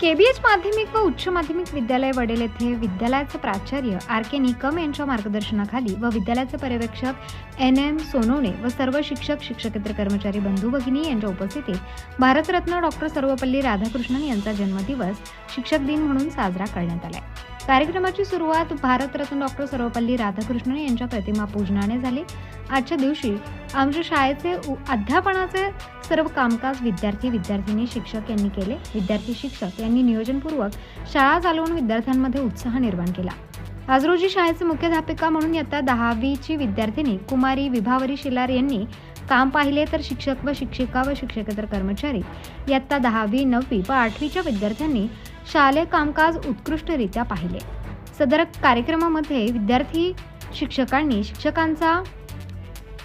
केबीएच माध्यमिक व उच्च माध्यमिक विद्यालय वडेल येथे विद्यालयाचे प्राचार्य आर के निकम यांच्या मार्गदर्शनाखाली व विद्यालयाचे पर्यवेक्षक एन एम सोनवणे व सर्व शिक्षक शिक्षकेतर कर्मचारी बंधू भगिनी यांच्या उपस्थितीत भारतरत्न डॉक्टर सर्वपल्ली राधाकृष्णन यांचा जन्मदिवस शिक्षक दिन म्हणून साजरा करण्यात आलाय. कार्यक्रमाची सुरुवात भारतरत्न डॉक्टर सर्वपल्ली राधाकृष्णन यांच्या प्रतिमा पूजनाने झाली. आजच्या दिवशी आमच्या शाळेचे उ- अध्यापनाचे सर्व कामकाज विद्यार्थी विद्यार्थिनी शिक्षक यांनी केले. विद्यार्थी शिक्षक यांनी नियोजनपूर्वक शाळा चालवून विद्यार्थ्यांमध्ये उत्साह निर्माण केला. आज रोजी शाळेचे मुख्याध्यापिका म्हणून इयत्ता दहावीची विद्यार्थिनी कुमारी विभावरी शिलार यांनी काम पाहिले तर शिक्षक व शिक्षिका व शिक्षकेतर कर्मचारी. इयत्ता दहावी नववी व आठवीच्या विद्यार्थ्यांनी शालेय कामकाज उत्कृष्टरित्या पाहिले. सदर कार्यक्रमामध्ये विद्यार्थी शिक्षकांनी शिक्षकांचा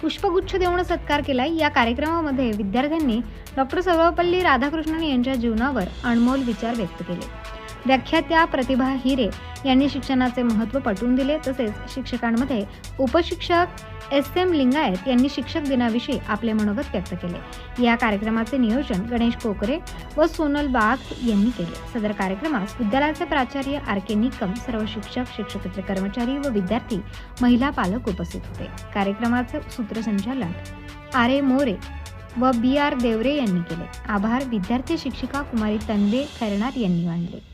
पुष्पगुच्छ देऊन सत्कार केला या कार्यक्रमामध्ये विद्यार्थ्यांनी डॉक्टर सर्वपल्ली राधाकृष्णन यांच्या जीवनावर अनमोल विचार व्यक्त केले. व्याख्यात्या प्रतिभा हिरे यांनी शिक्षणाचे महत्त्व पटवून दिले. तसेच शिक्षकांमध्ये उपशिक्षक एस एम लिंगायत यांनी शिक्षक दिनाविषयी आपले मनोगत व्यक्त केले. या कार्यक्रमाचे नियोजन गणेश कोकरे व सोनल बाग यांनी केले. सदर कार्यक्रमास विद्यालयाचे प्राचार्य आर के निकम सर्व शिक्षक शिक्षकेतर कर्मचारी व विद्यार्थी महिला पालक उपस्थित होते. कार्यक्रमाचे सूत्रसंचालन आर ए मोरे व बी आर देवरे यांनी केले. आभार विद्यार्थी शिक्षिका कुमारी तनवे खैरनार यांनी मानले.